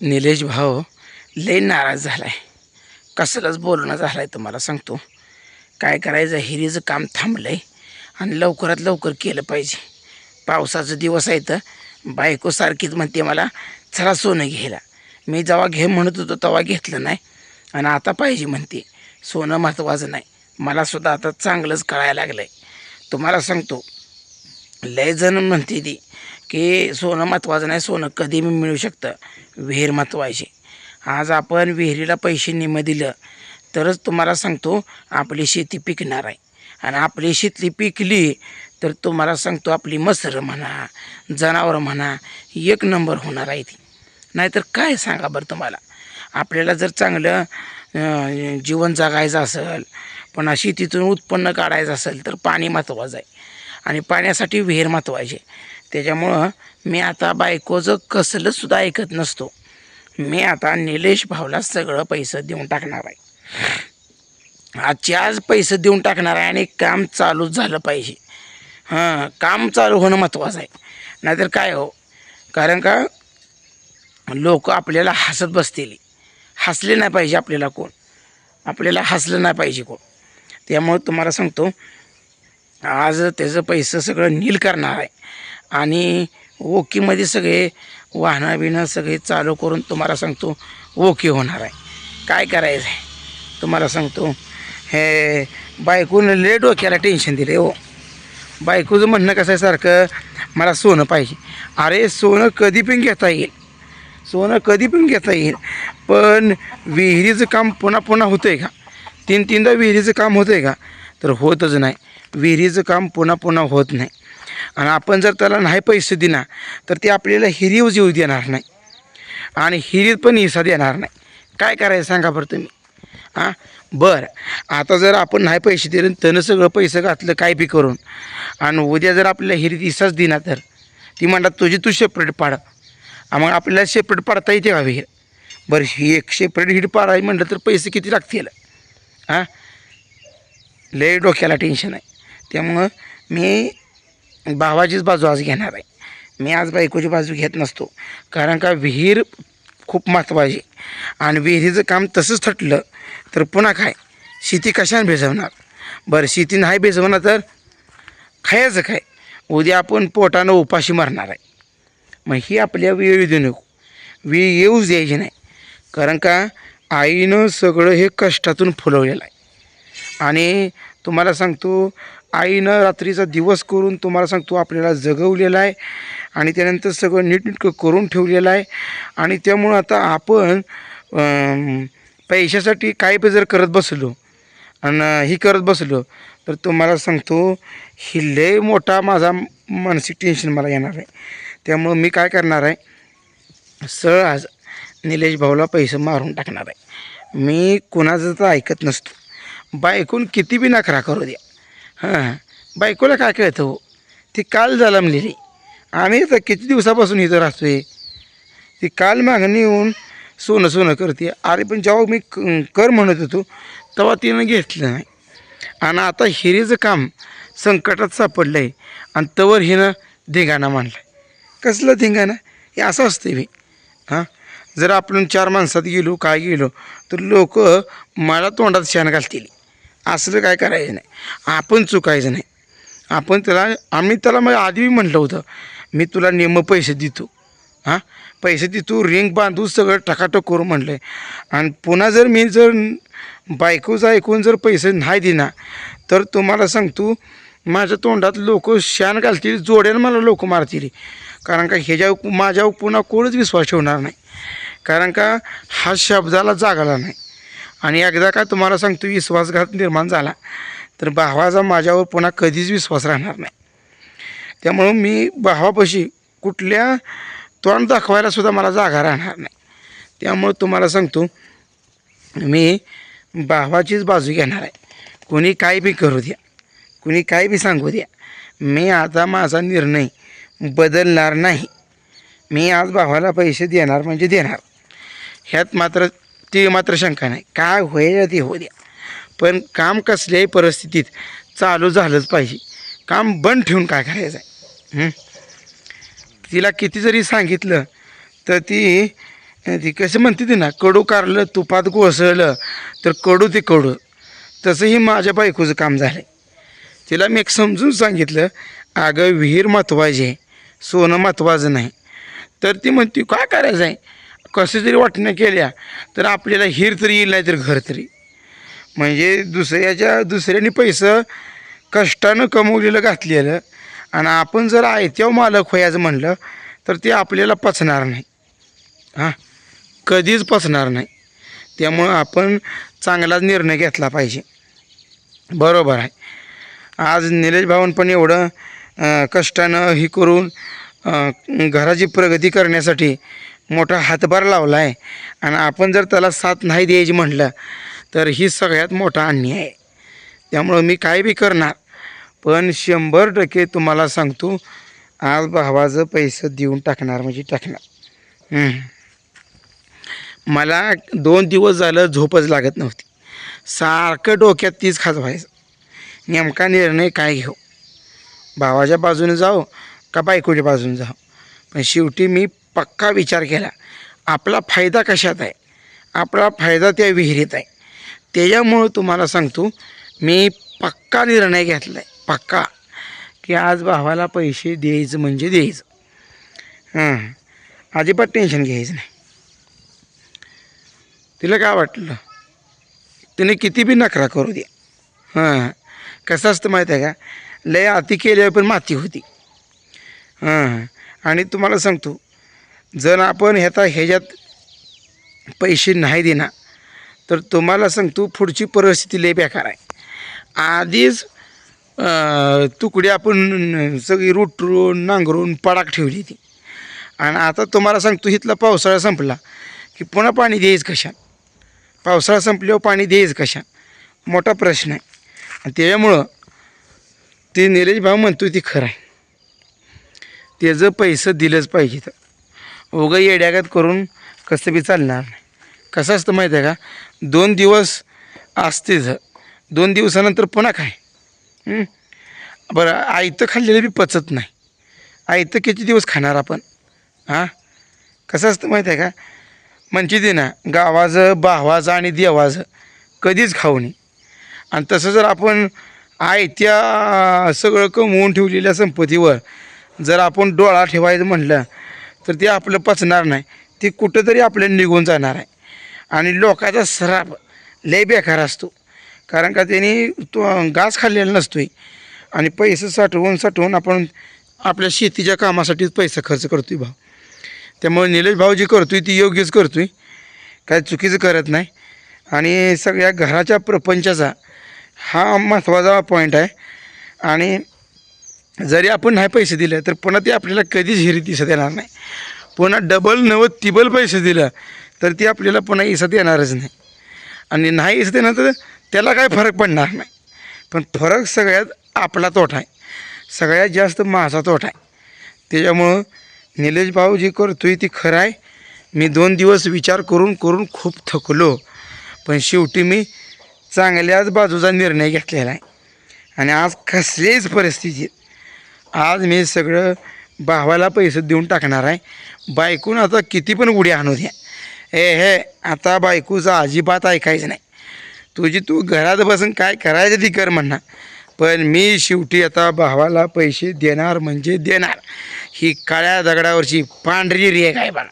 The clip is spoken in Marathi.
निलेश भाऊ लय नाराज झाला आहे कसलंच बोलणं झालं आहे तुम्हाला सांगतो. काय करायचं हिरीचं काम थांबलं आहे आणि लवकरात लवकर केलं पाहिजे. पावसाचं दिवस आहे तर बायकोसारखीच म्हणते मला चला सोनं घ्यायला. मी जेव्हा घे म्हणत होतो तेव्हा घेतलं नाही आणि आता पाहिजे म्हणते. सोनं महत्त्वाचं नाही. मला सुद्धा आता चांगलंच कळायला लागलं आहे तुम्हाला सांगतो लय जण म्हणते ती की सोनं महत्त्वाचं नाही सोनं कधी मी मिळू शकतं. विहीर महत्त्वाची आज आपण विहिरीला पैसे निम दिलं तरच तुम्हाला सांगतो आपली शेती पिकणार आहे. आणि आपली शेती पिकली तर तुम्हाला सांगतो आपली मसरं म्हणा जनावरं म्हणा एक नंबर होणार आहे ती. नाहीतर काय सांगा बरं तुम्हाला? आपल्याला जर चांगलं जीवन जगायचं असेल पण शेतीतून उत्पन्न काढायचं असेल तर पाणी महत्त्वाचं आहे. आणि पाण्यासाठी विहीर महत्त्वाची त्याच्यामुळं मी आता बायकोचं कसलं सुद्धा ऐकत नसतो. मी आता निलेश भाऊला सगळं पैसे देऊन टाकणार आहे. आजची आज पैसे देऊन टाकणार आहे आणि काम चालूच झालं पाहिजे. हां काम चालू होणं महत्त्वाचं आहे. नाहीतर काय हो? कारण का लोक आपल्याला हसत बसतील. हसले नाही पाहिजे आपल्याला कोण? आपल्याला हसलं नाही पाहिजे कोण? त्यामुळं तुम्हाला सांगतो आज त्याचं पैसे सगळं नील करणार आहे. आणि ओकीमध्ये सगळे वाहनं बिणं सगळे चालू करून तुम्हाला सांगतो ओके होणार आहे. काय करायचं आहे तुम्हाला सांगतो हे बायकोनं लेट डोक्याला टेन्शन दिले हो. बायकोचं म्हणणं कसं आहे सारखं मला सोनं पाहिजे. अरे सोनं कधी पण घेता येईल. सोनं कधी पण घेता येईल. पण विहिरीचं काम पुन्हा पुन्हा होतं आहे का? तीन तीनदा विहिरीचं काम होतं आहे का? तर होतच नाही. विहिरीचं काम पुन्हा पुन्हा होत नाही. आणि आपण जर त्याला नाही पैसे दिना तर ते आपल्याला हिरीव येऊ देणार नाही. आणि हिरीत पण हिस्सा देणार नाही. काय करायचं सांगा बरं तुम्ही? हां बरं. आता जर आपण नाही पैसे दिले त्यानं सगळं पैसे घातलं काय बी करून. आणि उद्या जर आपल्याला हिरीत हिस्साच दिना तर ती म्हणतात तुझी तू सेपरेट पाड. मग आपल्याला सेपरेट पाडता येते का विहीर बरं ही एक सेपरेट हिट पाडाय म्हटलं तर पैसे किती लागतील? हां लय डोक्याला टेन्शन आहे. त्यामुळं मी भावाचीच बाजू आज घेणार आहे. मी आज बायकोची बाजू घेत नसतो. कारण का विहीर खूप महत्त्वाची आणि विहिरीचं काम तसंच थटलं तर पुन्हा काय? शेती कशाने भिजवणार? बरं शेती नाही भिजवणार तर खायचं काय? उद्या आपण पोटानं उपाशी मरणार आहे. मग ही आपल्या वेळ देऊ नको. वेळ येऊच द्यायची नाही. कारण का आईनं सगळं हे कष्टातून फुलवलेलं आहे. आणि तुम्हाला सांगतो आईनं रात्रीचा दिवस करून तुम्हाला सांगतो आपल्याला जगवलेला आहे आणि त्यानंतर सगळं नीटनीटकं करून ठेवलेलं आहे. आणि त्यामुळं आता आपण पैशासाठी काय पण जर करत बसलो आणि ही करत बसलो तर तुम्हाला सांगतो ही लय मोठा माझा मानसिक टेन्शन मला येणार आहे. त्यामुळं मी काय करणार आहे सळ आज निलेश भाऊला पैसे मारून टाकणार आहे. मी कुणाचं तर ऐकत नसतो. बायकून किती बी नखरा करू द्या. हां बायकोला काय कळतं हो? ती काल जलमलेली आम्ही तर किती दिवसापासून इथं आहे ती काल मागणी येऊन सोनं सोनं करते. अरे पण जेव्हा मी क- कर म्हणत होतो तेव्हा तिनं घेतलं नाही. आणि आता हिरीचं काम संकटात सापडलं आहे आणि तवर हिनं धिंगाणा मांडला कसलं धिंगाणा? हे असं असतं मी हां? जर आपण चार माणसात गेलो काय गेलो तर लोक मला तोंडात शान घालतील. असलं काय करायचं नाही. आपण चुकायचं नाही. आपण त्याला आम्ही त्याला मग आधी म्हटलं होतं मी तुला नेमं पैसे देतो. हां? पैसे देतो रिंग बांधू सगळं टकाटक करू म्हटलं आहे आणि पुन्हा जर मी जर बायकोचा ऐकून जर पैसे नाही दिना तर तुम्हाला सांगतो माझ्या तोंडात लोक शान घालतील जोड्यानं मला लोक मारतील. कारण का ह्याच्या माझ्यावर पुन्हा कोणच विश्वास ठेवणार नाही. कारण का हा शब्दाला जागाला नाही. आणि एकदा का तुम्हाला सांगतो विश्वासघात निर्माण झाला तर भावाचा माझ्यावर पुन्हा कधीच विश्वास राहणार नाही. त्यामुळं मी भावापाशी कुठल्या तोंड दाखवायला सुद्धा मला जागा राहणार नाही. त्यामुळं तुम्हाला सांगतो मी भावाचीच बाजू घेणार आहे. कोणी काय बी करू द्या कुणी काय बी सांगू द्या मी आता माझा निर्णय बदलणार नाही. मी आज भावाला पैसे देणार म्हणजे देणार. ह्यात मात्र ती मात्र शंका नाही. काय होईल ते होऊ द्या. पण काम कसल्याही परिस्थितीत चालू झालंच पाहिजे. काम बंद ठेवून काय करायचं आहे तिला किती जरी सांगितलं तर ती ती कसं म्हणते ती ना कडू कारलं तुपात कोसळलं तर कडू ते कडू. तसंही माझ्या बायकोचं काम झालं तिला मी एक समजून सांगितलं अगं विहीर महत्त्वाची आहे सोनं महत्त्वाचं नाही. तर ती म्हणते काय करायचं आहे कसे जरी वाटणं केल्या तर आपल्याला हिर तरी येईल नाही तर घर तरी. म्हणजे दुसऱ्याच्या दुसऱ्याने पैसं कष्टानं कमवलेलं घातलेलं आणि आपण जर आयत्याव मालक व्हायचं म्हणलं तर ते आपल्याला पचणार नाही. हां? कधीच पचणार नाही. त्यामुळं आपण चांगलाच निर्णय घेतला पाहिजे. बरोबर आहे. आज निलेश भावन पण एवढं कष्टानं ही करून घराची प्रगती करण्यासाठी मोठा हातभार लावला आहे आणि आपण जर त्याला साथ नाही द्यायची म्हटलं तर ही सगळ्यात मोठा अन्याय आहे. त्यामुळं मी काय बी करणार पण शंभर टक्के तुम्हाला सांगतो आज भावाचं पैसे देऊन टाकणार म्हणजे टाकणार. मला दोन दिवस झालं झोपच लागत नव्हती. सारखं डोक्यात तीच खाजवायचं. नेमका निर्णय काय घेऊ? भावाच्या बाजूने जाऊ का बायकोच्या बाजूने जाऊ? पण शेवटी मी पक्का विचार केला. आपला फायदा कशात आहे? आपला फायदा त्या विहिरीत आहे. त्याच्यामुळं तुम्हाला सांगतो मी पक्का निर्णय घेतला आहे पक्का. की आज भावाला पैसे द्यायचं म्हणजे द्यायचं. हां. अजिबात टेन्शन घ्यायचं नाही. तिला काय वाटलं? तिने किती बी नखरा करू द्या. हां. कसं असतं माहीत आहे का? लय अति केल्यावर पण माती होती. हां. आणि तुम्हाला सांगतो जर आपण ह्याचा ह्याच्यात पैसे नाही देणार तर तुम्हाला सांगतो पुढची परिस्थिती लय बेकार आहे. आधीच तुकडी आपण सगळी रुटरून नांगरून पडाक ठेवली ती आणि आता तुम्हाला सांगतो इथला पावसाळा संपला की पुन्हा पाणी द्यायच कशा पावसाळा संपल्यावर पाणी द्यायच कशा मोठा प्रश्न आहे. आणि त्याच्यामुळं ते निलेश भाऊ म्हणतो ती खरं आहे. त्याचं पैसं दिलंच पाहिजे तर. उगं येड्यागत करून कसं बी चालणार? नाही कसं असतं माहीत आहे का? दोन दिवस असतेच. दोन दिवसानंतर पुन्हा काय? बरं आयतं खाल्लेलं बी पचत नाही. आयतं किती दिवस खाणार आपण? हां? कसं असतं माहीत आहे का? म्हणजे ते ना गावाचं भावाचं आणि देवाचं कधीच खाऊ नये. आणि तसं जर आपण आयत्या सगळं कमवून ठेवलेल्या संपत्तीवर जर आपण डोळा ठेवायचं म्हटलं तर ते आपलं पचणार नाही. ते कुठंतरी आपल्याला निघून जाणार आहे. आणि लोकांचा सराप लय बेकार असतो. कारण का त्यांनी तो घास खाल्लेला नसतो आहे आणि पैसे साठवून साठवून आपण आपल्या शेतीच्या कामासाठीच पैसा खर्च करतो आहे भाऊ. त्यामुळे निलेश भाऊ जी करतो आहे ती योग्यच करतो आहे काय चुकीचं करत नाही. आणि सगळ्या घराच्या प्रपंचाचा हा महत्त्वाचा पॉईंट आहे. आणि जरी आपण नाही पैसे दिले तर पुन्हा ते आपल्याला कधीच हिरी दिसत येणार नाही. पुन्हा डबल नवं तिबल पैसे दिलं तर ती आपल्याला पुन्हा इसत येणारच नाही. आणि नाही इसत येणार तर त्याला काय फरक पडणार नाही. पण फरक सगळ्यात आपला तोटा आहे. सगळ्यात जास्त माझा तोटा आहे. त्याच्यामुळं निलेश भाऊ जी करतोय ती खरं आहे. मी दोन दिवस विचार करून करून खूप थकलो. पण शेवटी मी चांगल्याच बाजूचा निर्णय घेतलेला आहे. आणि आज कसलीच परिस्थितीत आज मी सगळं भावाला पैसे देऊन टाकणार आहे. बायकून आता किती पण उडी आणू द्या. ए हे आता बायकोचं अजिबात ऐकायचं नाही. तुझी तू घरात बसून काय करायचं ती कर म्हणणार पण मी शेवटी आता भावाला पैसे देणार म्हणजे देणार. ही काळ्या दगडावरची पांढरी रेग आहे बघा.